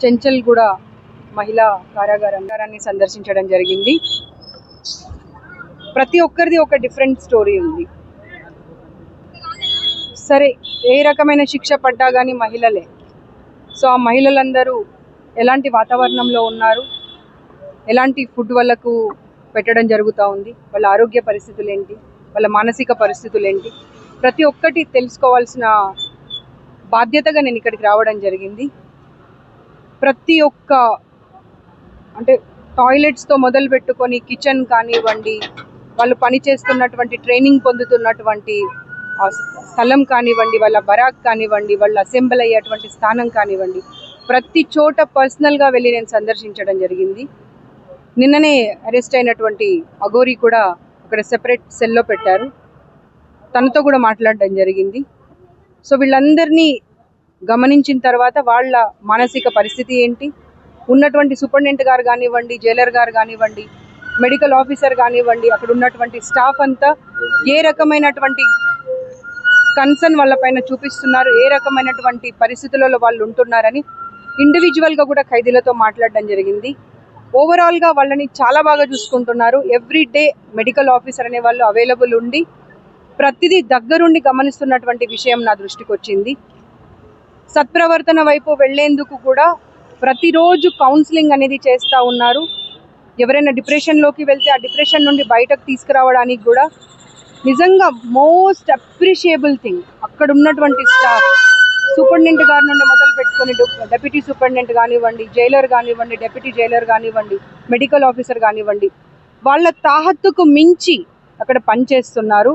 చెంచల్ కూడా మహిళా కారాగారాన్ని సందర్శించడం జరిగింది. ప్రతి ఒక్కరిది ఒక డిఫరెంట్ స్టోరీ ఉంది. సరే ఏ రకమైన శిక్ష పడ్డా కానీ మహిళలే. సో ఆ మహిళలందరూ ఎలాంటి వాతావరణంలో ఉన్నారు? ఎలాంటి ఫుడ్ వాళ్ళకు పెట్టడం జరుగుతూ ఉంది? వాళ్ళ ఆరోగ్య పరిస్థితులు ఏంటి వాళ్ళ మానసిక పరిస్థితులు ఏంటి ప్రతి ఒక్కటి తెలుసుకోవాల్సిన బాధ్యతగా నేను ఇక్కడికి రావడం జరిగింది. ప్రతి ఒక్క అంటే టాయిలెట్స్తో మొదలు పెట్టుకొని కిచెన్ కానివ్వండి వాళ్ళు పని చేస్తున్నటువంటి ట్రైనింగ్ పొందుతున్నటువంటి స్థలం కానివ్వండి వాళ్ళ బరాక్ కానివ్వండి వాళ్ళు అసెంబ్ల్ అయ్యేటువంటి స్థానం కానివ్వండి ప్రతి చోట పర్సనల్గా వెళ్ళి నేను సందర్శించడం జరిగింది. నిన్ననే అరెస్ట్ అయినటువంటి అఘోరి కూడా అక్కడ సెపరేట్ సెల్లో పెట్టారు. తనతో కూడా మాట్లాడడం జరిగింది. సో వీళ్ళందరినీ గమనించిన తర్వాత వాళ్ళ మానసిక పరిస్థితి ఏంటి? ఉన్నటువంటి సూపరింటెండెంట్ గారు కానివ్వండి జైలర్ గారు కానివ్వండి మెడికల్ ఆఫీసర్ కానివ్వండి అక్కడ ఉన్నటువంటి స్టాఫ్ అంతా ఏ రకమైనటువంటి కన్సర్న్ వాళ్ళ పైన చూపిస్తున్నారు ఏ రకమైనటువంటి పరిస్థితులలో వాళ్ళు ఉంటున్నారని ఇండివిజువల్గా కూడా ఖైదీలతో మాట్లాడడం జరిగింది. ఓవరాల్గా వాళ్ళని చాలా బాగా చూసుకుంటున్నారు. ఎవ్రీ డే మెడికల్ ఆఫీసర్ అనే వాళ్ళు అవైలబుల్ ఉండి ప్రతిదీ దగ్గరుండి గమనిస్తున్నటువంటి విషయం నా దృష్టికి వచ్చింది. సత్ప్రవర్తన వైపు వెళ్ళేందుకు కూడా ప్రతిరోజు కౌన్సిలింగ్ అనేది చేస్తూ ఉన్నారు. ఎవరైనా డిప్రెషన్లోకి వెళ్తే ఆ డిప్రెషన్ నుండి బయటకు తీసుకురావడానికి కూడా నిజంగా మోస్ట్ అప్రిషియబుల్ థింగ్ అక్కడ ఉన్నటువంటి స్టాఫ్ సూపరింటెండెంట్ గారి నుండి మొదలు పెట్టుకొని డెప్యూటీ సూపరింటెండెంట్ కానివ్వండి జైలర్ కానివ్వండి డెప్యూటీ జైలర్ కానివ్వండి మెడికల్ ఆఫీసర్ కానివ్వండి వాళ్ళ తాహత్తుకు మించి అక్కడ పనిచేస్తున్నారు.